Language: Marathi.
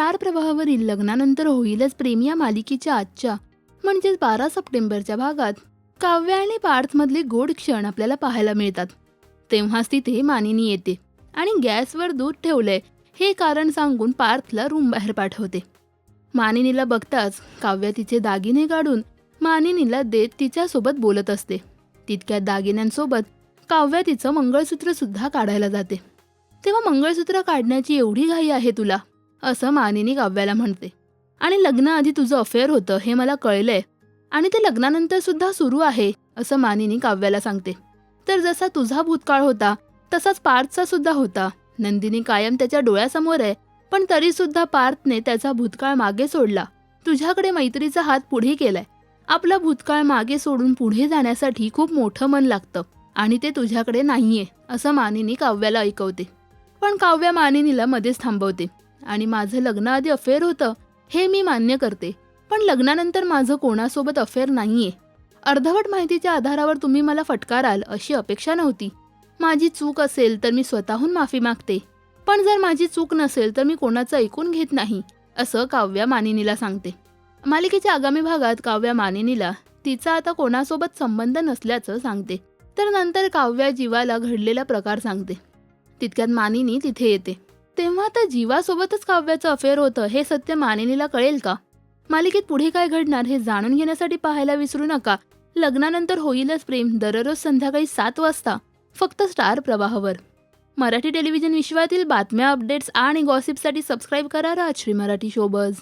स्टार प्रवाहावरील लग्नानंतर होईलच प्रेम या मालिकेच्या आजच्या म्हणजेच बारा सप्टेंबरच्या भागात. काव्य आणि पार्थमधले गोड क्षण आपल्याला पाहायला मिळतात. तेव्हाच तिथे मानिनी येते आणि गॅसवर दूध ठेवलंय हे कारण सांगून पार्थला रूम बाहेर पाठवते. मानिनीला बघताच काव्य तिचे दागिने काढून मानिनीला देत तिच्यासोबत बोलत असते. तितक्या दागिन्यांसोबत काव्य तिचं मंगळसूत्र सुद्धा काढायला जाते. तेव्हा मंगळसूत्र काढण्याची एवढी घाई आहे तुला असं मानिनी काव्याला म्हणते. आणि लग्नाआधी तुझं अफेअर होतं हे मला कळलंय. आणि ते लग्नानंतर सुद्धा सुरू आहे असं मानिनी काव्याला सांगते. तर जसा तुझा भूतकाळ होता तसाच पार्थचा सुद्धा होता. नंदिनी कायम त्याच्या डोळ्यासमोर आहे पण तरी सुद्धा पार्थने त्याचा भूतकाळ मागे सोडला. तुझ्याकडे मैत्रीचा हात पुढे केलाय. आपला भूतकाळ मागे सोडून पुढे जाण्यासाठी खूप मोठं मन लागतं. आणि ते तुझ्याकडे नाहीये असं मानिनी काव्याला ऐकवते. पण काव्य मानिनीला मध्येच थांबवते. आणि माझं लग्नाआधी अफेअर होतं हे मी मान्य करते. पण लग्नानंतर माझं कोणासोबत अफेअर नाहीये. अर्धवट माहितीच्या आधारावर तुम्ही मला फटकाराल अशी अपेक्षा नव्हती. माझी चूक असेल तर मी स्वतःहून माफी मागते. पण जर माझी चूक नसेल तर मी कोणाचं ऐकून घेत नाही असं काव्या मानिनीला सांगते. मालिकेच्या आगामी भागात काव्या मानिनीला तिचा आता कोणासोबत संबंध नसल्याचं सांगते. तर नंतर काव्या जीवाला घडलेला प्रकार सांगते. तितक्यात मानिनी तिथे येते. तेव्हा तर जीवासोबतच काव्याचं अफेअर होतं हे सत्य मानिनीला कळेल का? मालिकेत पुढे काय घडणार हे जाणून घेण्यासाठी पाहायला विसरू नका. लग्नानंतर होईलच प्रेम दररोज संध्याकाळी सात वाजता फक्त स्टार प्रवाहावर. मराठी टेलिव्हिजन विश्वातील बातम्या अपडेट्स आणि गॉसिपसाठी सबस्क्राईब करा राजश्री मराठी शोबज.